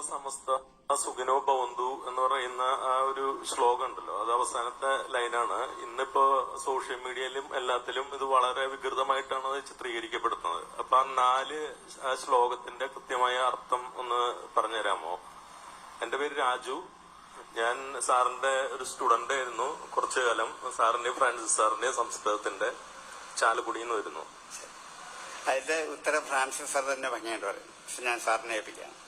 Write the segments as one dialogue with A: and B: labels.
A: സമസ്ത സുഖനോ ഭവന്തു എന്ന് പറയുന്ന ആ ഒരു ശ്ലോകം ഉണ്ടല്ലോ. അത് അവസാനത്തെ ലൈനാണ്. ഇന്നിപ്പോ സോഷ്യൽ മീഡിയയിലും എല്ലാത്തിലും ഇത് വളരെ വികൃതമായിട്ടാണ് അത് ചിത്രീകരിക്കപ്പെടുന്നത്. അപ്പൊ ആ നാല് ശ്ലോകത്തിന്റെ കൃത്യമായ അർത്ഥം ഒന്ന് പറഞ്ഞുതരാമോ? എന്റെ പേര് രാജു. ഞാൻ സാറിന്റെ ഒരു സ്റ്റുഡന്റ് ആയിരുന്നു കുറച്ചു കാലം. സാറിന്റെ ഫ്രാൻസിസ് സാറിന്റെ സംസ്കൃതത്തിന്റെ ചാലക്കുടിയിൽ നിന്ന് വരുന്നു.
B: അതിന്റെ ഉത്തരം ഫ്രാൻസിസ് സാർ തന്നെ ഭംഗിയായിട്ട് പറയും. ഞാൻ സാറിനെ ഏൽപ്പിക്കാം.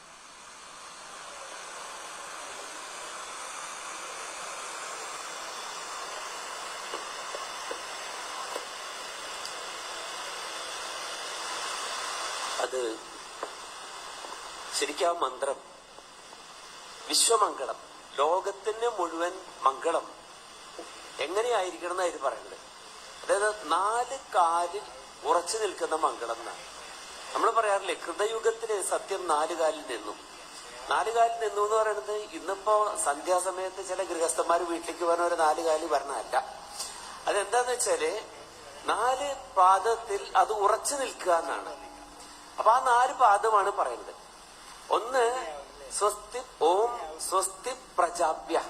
C: അത് ശരിക്കും മന്ത്രം വിശ്വമംഗളം ലോകത്തിന് മുഴുവൻ മംഗളം എങ്ങനെയായിരിക്കണം ഇത് പറയുന്നത്? അതായത് നാല് കാലിൽ ഉറച്ചു നിൽക്കുന്ന മംഗളം എന്നാണ്. നമ്മൾ പറയാറില്ലേ കൃതയുഗത്തിൽ സത്യം നാല് കാലിൽ നിന്നു. നാല് കാലിൽ നിന്നു എന്ന് പറയുന്നത് ഇന്നിപ്പോ സന്ധ്യാസമയത്ത് ചില ഗൃഹസ്ഥന്മാർ വീട്ടിലേക്ക് പറഞ്ഞ ഒരു നാല് കാലിൽ വരണമല്ല അതെന്താന്ന് വെച്ചാൽ നാല് പാദത്തിൽ അത് ഉറച്ചു നിൽക്കുക എന്നാണ്. അപ്പൊ ആ നാല് പാദമാണ് പറയുന്നത്. ഒന്ന് സ്വസ്തി ഓം സ്വസ്തി പ്രജാഭ്യ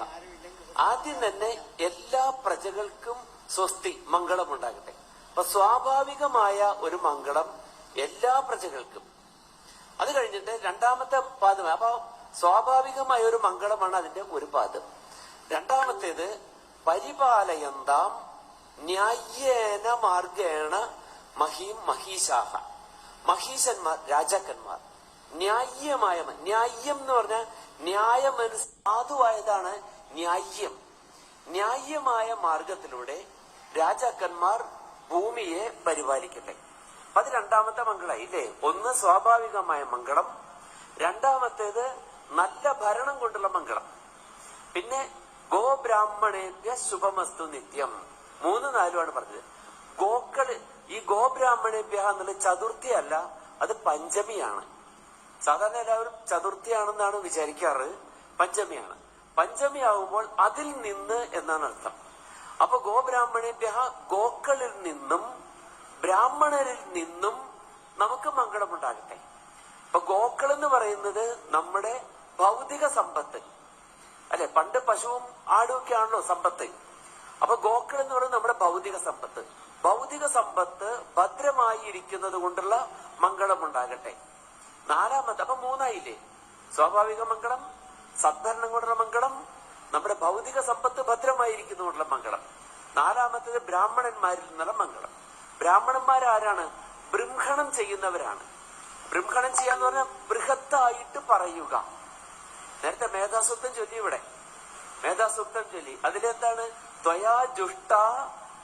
C: ആദ്യം തന്നെ എല്ലാ പ്രജകൾക്കും സ്വസ്തി മംഗളം ഉണ്ടാകട്ടെ. അപ്പൊ സ്വാഭാവികമായ ഒരു മംഗളം എല്ലാ പ്രജകൾക്കും. അത് കഴിഞ്ഞിട്ട് രണ്ടാമത്തെ പാദം അപ്പൊ സ്വാഭാവികമായ ഒരു മംഗളമാണ് അതിന്റെ ഒരു പാദം. രണ്ടാമത്തേത് പരിപാലയന്താം ന്യായേന മാർഗേണ മഹീം മഹീശാഹ. മഹീശന്മാർ രാജാക്കന്മാർ. ന്യായമായ ന്യായം എന്ന് പറഞ്ഞാൽ ന്യായം സാധുവായതാണ് ന്യായം ന്യായമായ മാർഗത്തിലൂടെ രാജാക്കന്മാർ ഭൂമിയെ പരിപാലിക്കട്ടെ. അത് രണ്ടാമത്തെ മംഗളായി ഇല്ലേ? ഒന്ന് സ്വാഭാവികമായ മംഗളം രണ്ടാമത്തേത് നല്ല ഭരണം കൊണ്ടുള്ള മംഗളം. പിന്നെ ഗോബ്രാഹ്മണേന്ദ്ര ശുഭമസ്തു നിത്യം. മൂന്ന് നാലുമാണ് പറഞ്ഞത്. ഗോക്കൾ ഈ ഗോബ്രാഹ്മണേഭ്യ എന്നുള്ള ചതുർത്ഥി അല്ല അത് പഞ്ചമിയാണ്. സാധാരണ എല്ലാവരും ചതുർത്ഥിയാണെന്നാണ് വിചാരിക്കാറ് പഞ്ചമിയാണ്. പഞ്ചമി ആവുമ്പോൾ അതിൽ നിന്ന് എന്നാണ് അർത്ഥം. അപ്പൊ ഗോബ്രാഹ്മണേഭ്യ ഗോക്കളിൽ നിന്നും ബ്രാഹ്മണരിൽ നിന്നും നമുക്ക് മംഗളമുണ്ടാകട്ടെ. അപ്പൊ ഗോക്കൾ എന്ന് പറയുന്നത് നമ്മുടെ ഭൗതിക സമ്പത്ത്. അല്ലെ പണ്ട് പശുവും ആടും ഒക്കെ ആണല്ലോ സമ്പത്ത്. അപ്പൊ ഗോക്കൾ എന്ന് പറയുന്നത് നമ്മുടെ ഭൗതിക സമ്പത്ത്. ഭൗതിക സമ്പത്ത് ഭദ്രമായി ഇരിക്കുന്നത് കൊണ്ടുള്ള മംഗളം ഉണ്ടാകട്ടെ. നാലാമത്തെ അപ്പൊ മൂന്നായില്ലേ? സ്വാഭാവിക മംഗളം സദ്ഭരണം കൊണ്ടുള്ള മംഗളം നമ്മുടെ ഭൗതിക സമ്പത്ത് ഭദ്രമായിരിക്കുന്നു കൊണ്ടുള്ള മംഗളം. നാലാമത്തേത് ബ്രാഹ്മണന്മാരിൽ നിന്നുള്ള മംഗളം. ബ്രാഹ്മണന്മാരാരാണ്? ബൃംഹണം ചെയ്യുന്നവരാണ്. ബൃംഹണം ചെയ്യാന്ന് പറഞ്ഞാൽ ബൃഹത്തായിട്ട് പറയുക. നേരത്തെ മേധാസ്വത്വം ചൊല്ലി ഇവിടെ. മേധാസ്വത്വം ചൊല്ലി. അതിലെന്താണ്? ത്വയാ ജുഷ്ട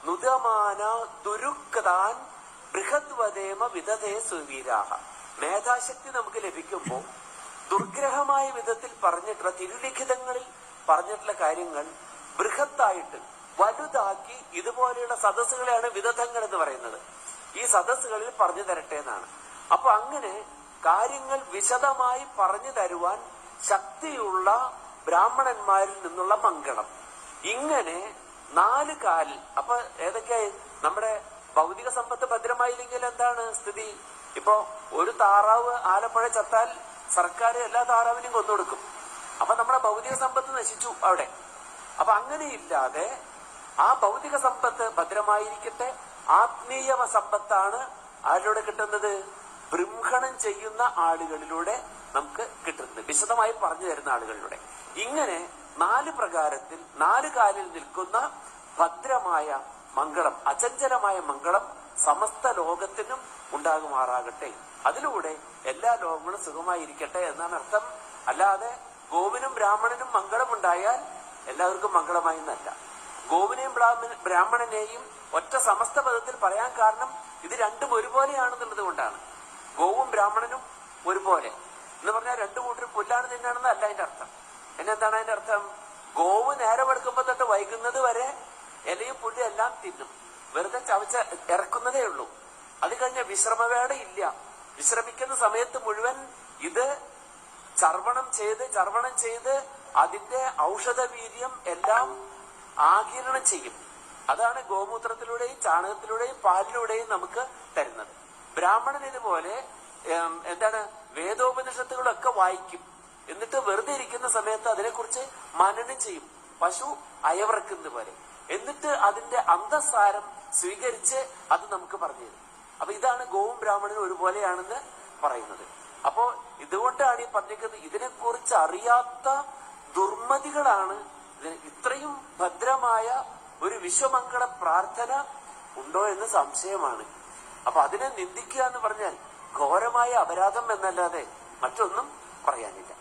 C: നുദമാന ദുരുക്താൻ ബൃഹദ്വദേമ വിധതേ സുവീരാഹ. മേധാശക്തി നമുക്ക് ലഭിക്കുമ്പോൾ ദുർഗ്രഹമായ വിധത്തിൽ പറഞ്ഞിട്ടുള്ള തിരുലിഖിതങ്ങളിൽ പറഞ്ഞിട്ടുള്ള കാര്യങ്ങൾ ബൃഹത്തായിട്ട് വലുതാക്കി ഇതുപോലെയുള്ള സദസ്സുകളെയാണ് വിദഗ്ധങ്ങൾ എന്ന് പറയുന്നത്. ഈ സദസ്സുകളിൽ പറഞ്ഞു തരട്ടെ എന്നാണ്. അപ്പൊ അങ്ങനെ കാര്യങ്ങൾ വിശദമായി പറഞ്ഞു തരുവാൻ ശക്തിയുള്ള ബ്രാഹ്മണന്മാരിൽ നിന്നുള്ള മംഗളം. ഇങ്ങനെ നാല് കാലിൽ അപ്പൊ ഏതൊക്കെ? നമ്മുടെ ഭൗതിക സമ്പത്ത് ഭദ്രമായില്ലെങ്കിൽ എന്താണ് സ്ഥിതി? ഇപ്പോ ഒരു താറാവ് ആലപ്പുഴ ചത്താൽ സർക്കാർ എല്ലാ താറാവിനെയും കൊന്നുകൊടുക്കും അപ്പൊ നമ്മുടെ ഭൗതിക സമ്പത്ത് നശിച്ചു അവിടെ. അപ്പൊ അങ്ങനെയില്ലാതെ ആ ഭൗതിക സമ്പത്ത് ഭദ്രമായിരിക്കട്ടെ. ആത്മീയ സമ്പത്താണ് ആരിലൂടെ കിട്ടുന്നത്? ബ്രംഹണം ചെയ്യുന്ന ആളുകളിലൂടെ നമുക്ക് കിട്ടുന്നത്. വിശദമായി പറഞ്ഞു തരുന്ന ആളുകളിലൂടെ. ഇങ്ങനെ നാല് പ്രകാരത്തിൽ നാല് കാലിൽ നിൽക്കുന്ന ഭദ്രമായ മംഗളം അചഞ്ചലമായ മംഗളം സമസ്ത ലോകത്തിനും ഉണ്ടാകുമാറാകട്ടെ. അതിലൂടെ എല്ലാ ലോകങ്ങളും സുഖമായിരിക്കട്ടെ എന്നാണ് അർത്ഥം. അല്ലാതെ ഗോവിനും ബ്രാഹ്മണനും മംഗളമുണ്ടായാൽ എല്ലാവർക്കും മംഗളമായി എന്നല്ല. ഗോവിനെയും ബ്രാഹ്മണനെയും ഒറ്റ സമസ്ത പദത്തിൽ പറയാൻ കാരണം ഇത് രണ്ടും ഒരുപോലെയാണെന്നുള്ളത് കൊണ്ടാണ്. ഗോവും ബ്രാഹ്മണനും ഒരുപോലെ. എന്ന് പറഞ്ഞാൽ രണ്ടു കൂട്ടരും പുല്ലാണ് തിന്നാണെന്ന് അല്ല അതിന്റെ അർത്ഥം. എന്നെന്താണ് അതിന്റെ അർത്ഥം? ഗോവ് നേരെ എടുക്കുമ്പോ തൊട്ട് വൈകുന്നത് വരെ ഇലയും പുല്ലും എല്ലാം തിന്നും. വെറുതെ ചവച്ച ഇറക്കുന്നതേ ഉള്ളൂ. അത് കഴിഞ്ഞ വിശ്രമവേള ഇല്ല. വിശ്രമിക്കുന്ന സമയത്ത് മുഴുവൻ ഇത് ചർവണം ചെയ്ത് ചർവണം ചെയ്ത് അതിന്റെ ഔഷധ വീര്യം എല്ലാം ആകിരണം ചെയ്യും. അതാണ് ഗോമൂത്രത്തിലൂടെയും ചാണകത്തിലൂടെയും പാലിലൂടെയും നമുക്ക് തരുന്നത്. ബ്രാഹ്മണൻ ഇതുപോലെ എന്താണ് വേദോപനിഷത്തുകളൊക്കെ വായിക്കും. എന്നിട്ട് വെറുതെ ഇരിക്കുന്ന സമയത്ത് അതിനെക്കുറിച്ച് മനനം ചെയ്യും. പശു അയവറക്കുന്നത് പോലെ. എന്നിട്ട് അതിന്റെ അന്തസാരം സ്വീകരിച്ച് അത് നമുക്ക് പറഞ്ഞു തരും. അപ്പൊ ഇതാണ് ഗോവും ബ്രാഹ്മണനും ഒരുപോലെയാണെന്ന് പറയുന്നത്. അപ്പോ ഇതുകൊണ്ടാണ് ഈ പറഞ്ഞിരിക്കുന്നത് ഇതിനെക്കുറിച്ച് അറിയാത്ത ദുർമതികളാണ് ഇത്രയും ഭദ്രമായ ഒരു വിശ്വമംഗള പ്രാർത്ഥന ഉണ്ടോ എന്ന് സംശയമാണ്. അപ്പൊ അതിനെ നിന്ദിക്കുക എന്ന് പറഞ്ഞാൽ ഘോരമായ അപരാധം എന്നല്ലാതെ മറ്റൊന്നും പറയാനില്ല.